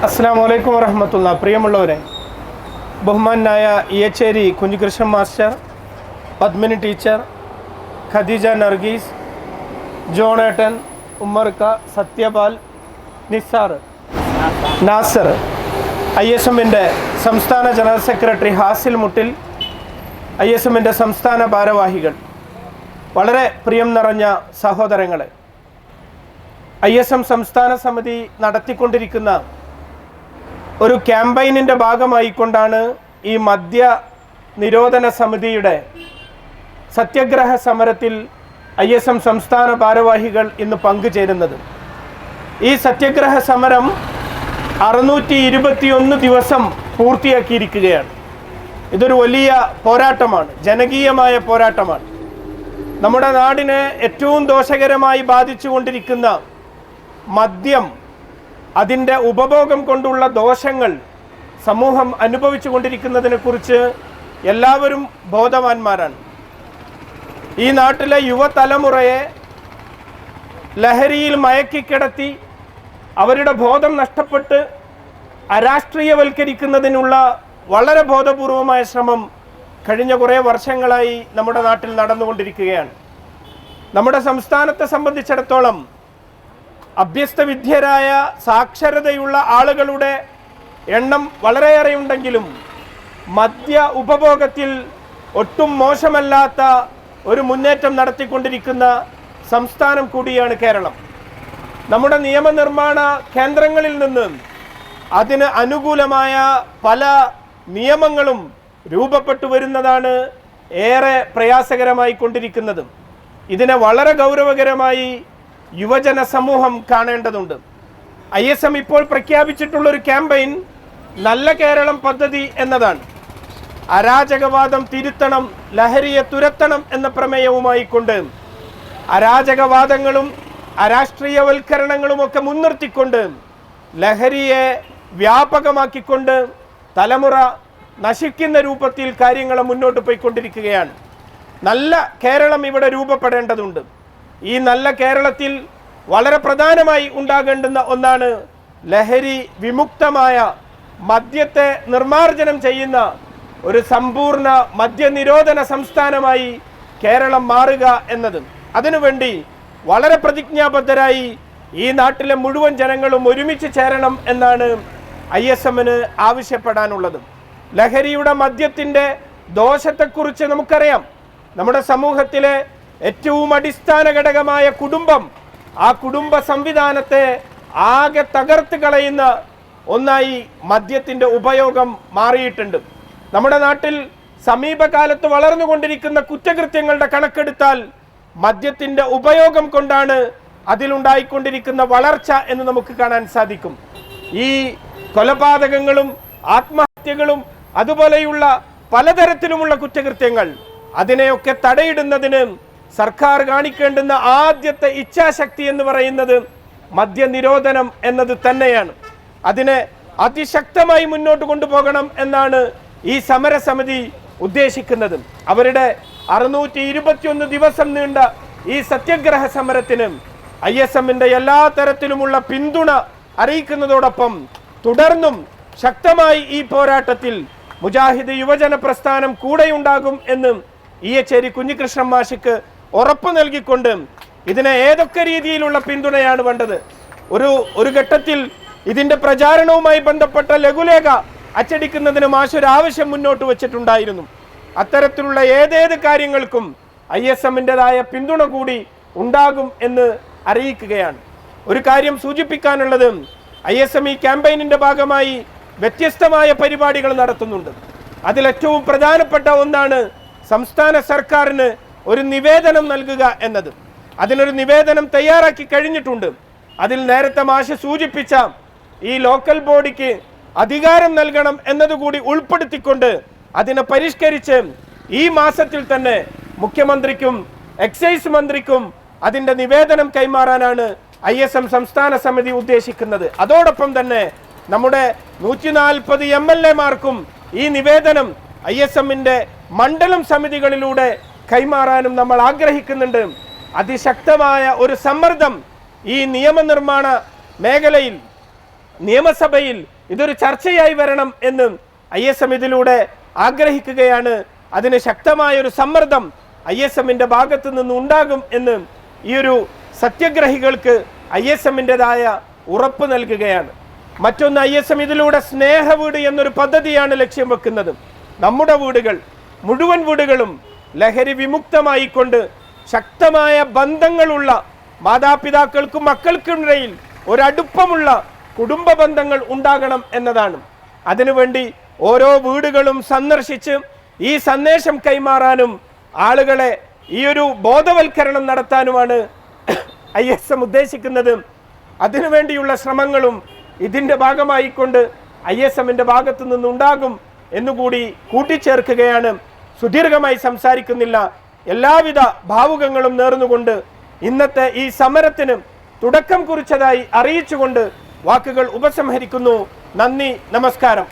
അസ്സാം വരഹമത്തുള്ള പ്രിയമുള്ളവരെ ബഹുമാനായ ഇയച്ചേരി കുഞ്ഞുകൃഷ്ണൻ മാസ്റ്റർ പത്മിനി ടീച്ചർ ഖദീജ നർഗീസ് ജോണേട്ടൻ ഉമ്മർക്ക സത്യപാൽ നിസാർ നാസർ ഐ എസ് എമ്മിന്റെ സംസ്ഥാന general secretary hassle Muttil I S എമ്മിന്റെ സംസ്ഥാന ഭാരവാഹികൾ വളരെ പ്രിയം നിറഞ്ഞ സഹോദരങ്ങളെ ഐ എസ് എം സംസ്ഥാന സമിതി നടത്തിക്കൊണ്ടിരിക്കുന്ന ഒരു ക്യാമ്പയിനിന്റെ ഭാഗമായിക്കൊണ്ടാണ് ഈ മദ്യ നിരോധന സമിതിയുടെ സത്യഗ്രഹ സമരത്തിൽ ഐ എസ് എം സംസ്ഥാന ഭാരവാഹികൾ ഇന്ന് പങ്കുചേരുന്നത്. ഈ സത്യഗ്രഹ സമരം അറുന്നൂറ്റി ഇരുപത്തിയൊന്ന് ദിവസം പൂർത്തിയാക്കിയിരിക്കുകയാണ്. ഇതൊരു വലിയ പോരാട്ടമാണ് ജനകീയമായ പോരാട്ടമാണ്. നമ്മുടെ നാടിനെ ഏറ്റവും ദോഷകരമായി ബാധിച്ചുകൊണ്ടിരിക്കുന്ന മദ്യം അതിന്റെ ഉപഭോഗം കൊണ്ടുള്ള ദോഷങ്ങൾ സമൂഹം അനുഭവിച്ചു കൊണ്ടിരിക്കുന്നതിനെക്കുറിച്ച് എല്ലാവരും ബോധവാന്മാരാണ്. ഈ നാട്ടിലെ യുവതലമുറയെ ലഹരിയിൽ മയക്കിക്കിടത്തി അവരുടെ ബോധം നഷ്ടപ്പെട്ട് അരാഷ്ട്രീയവൽക്കരിക്കുന്നതിനുള്ള വളരെ ബോധപൂർവമായ ശ്രമം കഴിഞ്ഞ കുറേ വർഷങ്ങളായി നമ്മുടെ നാട്ടിൽ നടന്നുകൊണ്ടിരിക്കുകയാണ്. നമ്മുടെ സംസ്ഥാനത്തെ സംബന്ധിച്ചിടത്തോളം അഭ്യസ്ത വിദ്യരായ സാക്ഷരതയുള്ള ആളുകളുടെ എണ്ണം വളരെയേറെ ഉണ്ടെങ്കിലും മദ്യ ഉപഭോഗത്തിൽ ഒട്ടും മോശമല്ലാത്ത ഒരു മുന്നേറ്റം നടത്തിക്കൊണ്ടിരിക്കുന്ന സംസ്ഥാനം കൂടിയാണ് കേരളം. നമ്മുടെ നിയമനിർമ്മാണ കേന്ദ്രങ്ങളിൽ നിന്ന് അതിന് അനുകൂലമായ പല നിയമങ്ങളും രൂപപ്പെട്ടു വരുന്നതാണ് ഏറെ പ്രയാസകരമായി കൊണ്ടിരിക്കുന്നത്. ഇതിനെ വളരെ ഗൗരവകരമായി യുവജന സമൂഹം കാണേണ്ടതുണ്ട്. ഐ എസ് എം ഇപ്പോൾ പ്രഖ്യാപിച്ചിട്ടുള്ള ഒരു ക്യാമ്പയിൻ നല്ല കേരളം പദ്ധതി എന്നതാണ്. അരാജകവാദം തിരുത്തണം ലഹരിയെ തുരത്തണം എന്ന പ്രമേയവുമായി കൊണ്ട് അരാജകവാദങ്ങളും അരാഷ്ട്രീയവൽക്കരണങ്ങളും ഒക്കെ മുൻനിർത്തിക്കൊണ്ട് ലഹരിയെ വ്യാപകമാക്കിക്കൊണ്ട് തലമുറ നശിക്കുന്ന രൂപത്തിൽ കാര്യങ്ങൾ മുന്നോട്ട് പോയിക്കൊണ്ടിരിക്കുകയാണ്. നല്ല കേരളം ഇവിടെ രൂപപ്പെടേണ്ടതുണ്ട്. ഈ നല്ല കേരളത്തിൽ വളരെ പ്രധാനമായി ഉണ്ടാകേണ്ടുന്ന ഒന്നാണ് ലഹരി വിമുക്തമായ മദ്യത്തെ നിർമാർജനം ചെയ്യുന്ന ഒരു സമ്പൂർണ മദ്യനിരോധന സംസ്ഥാനമായി കേരളം മാറുക എന്നത്. അതിനുവേണ്ടി വളരെ പ്രതിജ്ഞാബദ്ധരായി ഈ നാട്ടിലെ മുഴുവൻ ജനങ്ങളും ഒരുമിച്ച് ചേരണം എന്നാണ് ഐ എസ് എമ്മിന് ആവശ്യപ്പെടാനുള്ളത്. ലഹരിയുടെ മദ്യത്തിന്റെ ദോഷത്തെക്കുറിച്ച് നമുക്കറിയാം. നമ്മുടെ സമൂഹത്തിലെ ഏറ്റവും അടിസ്ഥാന ഘടകമായ കുടുംബം ആ കുടുംബ സംവിധാനത്തെ ആകെ തകർത്ത് കളയുന്ന ഒന്നായി മദ്യത്തിന്റെ ഉപയോഗം മാറിയിട്ടുണ്ട്. നമ്മുടെ നാട്ടിൽ സമീപകാലത്ത് വളർന്നുകൊണ്ടിരിക്കുന്ന കുറ്റകൃത്യങ്ങളുടെ കണക്കെടുത്താൽ മദ്യത്തിന്റെ ഉപയോഗം കൊണ്ടാണ് അതിലുണ്ടായിക്കൊണ്ടിരിക്കുന്ന വളർച്ച എന്ന് നമുക്ക് കാണാൻ സാധിക്കും. ഈ കൊലപാതകങ്ങളും ആത്മഹത്യകളും അതുപോലെയുള്ള പലതരത്തിലുമുള്ള കുറ്റകൃത്യങ്ങൾ അതിനെയൊക്കെ തടയിടുന്നതിന് സർക്കാർ കാണിക്കേണ്ടുന്ന ആദ്യത്തെ ഇച്ഛാശക്തി എന്ന് പറയുന്നത് മദ്യനിരോധനം എന്നത് തന്നെയാണ്. അതിനെ അതിശക്തമായി മുന്നോട്ട് കൊണ്ടുപോകണം എന്നാണ് ഈ സമരസമിതി ഉദ്ദേശിക്കുന്നത്. അവരുടെ അറുന്നൂറ്റി ഇരുപത്തിയൊന്ന് ദിവസം നീണ്ട ഈ സത്യഗ്രഹ സമരത്തിന് ഐ എസ് എമ്മിന്റെ എല്ലാ തരത്തിലുമുള്ള പിന്തുണ അറിയിക്കുന്നതോടൊപ്പം തുടർന്നും ശക്തമായി ഈ പോരാട്ടത്തിൽ മുജാഹിദ് യുവജന പ്രസ്ഥാനം കൂടെയുണ്ടാകും എന്നും ഇ എച്ചേരി കുഞ്ഞികൃഷ്ണൻ മാഷിക്ക് ഉറപ്പ് നൽകിക്കൊണ്ട് ഇതിനെ ഏതൊക്കെ രീതിയിലുള്ള പിന്തുണയാണ് വേണ്ടത്? ഒരു ഒരു ഘട്ടത്തിൽ ഇതിന്റെ പ്രചാരണവുമായി ബന്ധപ്പെട്ട ലഘുലേഖ അച്ചടിക്കുന്നതിന് മാഷൊരാവശ്യം മുന്നോട്ട് വച്ചിട്ടുണ്ടായിരുന്നു. അത്തരത്തിലുള്ള ഏതേത് കാര്യങ്ങൾക്കും ഐ എസ് എമ്മിന്റെതായ പിന്തുണ കൂടി ഉണ്ടാകും എന്ന് അറിയിക്കുകയാണ്. ഒരു കാര്യം സൂചിപ്പിക്കാനുള്ളത് ഐ എസ് എം ഈ ക്യാമ്പയിനിന്റെ ഭാഗമായി വ്യത്യസ്തമായ പരിപാടികൾ നടത്തുന്നുണ്ട്. അതിൽ ഏറ്റവും പ്രധാനപ്പെട്ട ഒന്നാണ് സംസ്ഥാന സർക്കാരിന് ഒരു നിവേദനം നൽകുക എന്നത്. അതിനൊരു നിവേദനം തയ്യാറാക്കി കഴിഞ്ഞിട്ടുണ്ട്. അതിൽ നേരത്തെ മാഷ സൂചിപ്പിച്ച ഈ ലോക്കൽ ബോഡിക്ക് അധികാരം നൽകണം എന്നതുകൂടി ഉൾപ്പെടുത്തിക്കൊണ്ട് അതിനെ പരിഷ്കരിച്ച് ഈ മാസത്തിൽ തന്നെ മുഖ്യമന്ത്രിക്കും എക്സൈസ് മന്ത്രിക്കും അതിന്റെ നിവേദനം കൈമാറാനാണ് ഐ എസ് എം സംസ്ഥാന സമിതി ഉദ്ദേശിക്കുന്നത്. അതോടൊപ്പം തന്നെ നമ്മുടെ നൂറ്റി നാൽപ്പത് എം എൽ എമാർക്കും ഈ നിവേദനം ഐ എസ് എമ്മിന്റെ മണ്ഡലം സമിതികളിലൂടെ കൈമാറാനും നമ്മൾ ആഗ്രഹിക്കുന്നുണ്ട്. അതിശക്തമായ ഒരു സമ്മർദ്ദം ഈ നിയമനിർമ്മാണ മേഖലയിൽ നിയമസഭയിൽ ഇതൊരു ചർച്ചയായി വരണം എന്ന് ഐ എസ് എം ഇതിലൂടെ ആഗ്രഹിക്കുകയാണ്. അതിന് ശക്തമായ ഒരു സമ്മർദ്ദം ഐ എസ് എമ്മിന്റെ ഭാഗത്തു നിന്ന് ഉണ്ടാകും എന്ന് ഈ ഒരു സത്യഗ്രഹികൾക്ക് ഐ എസ് എമ്മിന്റെതായ ഉറപ്പ് നൽകുകയാണ്. മറ്റൊന്ന് ഐ എസ് എം ഇതിലൂടെ സ്നേഹ വീട് എന്നൊരു പദ്ധതിയാണ് ലക്ഷ്യം വെക്കുന്നത്. നമ്മുടെ വീടുകൾ മുഴുവൻ വീടുകളും ലഹരി വിമുക്തമായിക്കൊണ്ട് ശക്തമായ ബന്ധങ്ങളുള്ള മാതാപിതാക്കൾക്കും മക്കൾക്കുമിടയിൽ ഒരടുപ്പമുള്ള കുടുംബ ബന്ധങ്ങൾ ഉണ്ടാകണം എന്നതാണ്. അതിനുവേണ്ടി ഓരോ വീടുകളും സന്ദർശിച്ച് ഈ സന്ദേശം കൈമാറാനും ആളുകളെ ഈ ഒരു ബോധവൽക്കരണം നടത്താനുമാണ് ഐ എസ് എം ഉദ്ദേശിക്കുന്നത്. അതിനുവേണ്ടിയുള്ള ശ്രമങ്ങളും ഇതിന്റെ ഭാഗമായിക്കൊണ്ട് ഐ എസ് എമ്മിന്റെ ഭാഗത്തു നിന്നുണ്ടാകും എന്നുകൂടി കൂട്ടിച്ചേർക്കുകയാണ് സുദീർഘമായി സംസാരിക്കുന്നില്ല. എല്ലാവിധ ഭാവുകങ്ങളും നേർന്നുകൊണ്ട് ഇന്നത്തെ ഈ സമരത്തിന് തുടക്കം കുറിച്ചതായി അറിയിച്ചുകൊണ്ട് വാക്കുകൾ ഉപസംഹരിക്കുന്നു. നന്ദി നമസ്കാരം.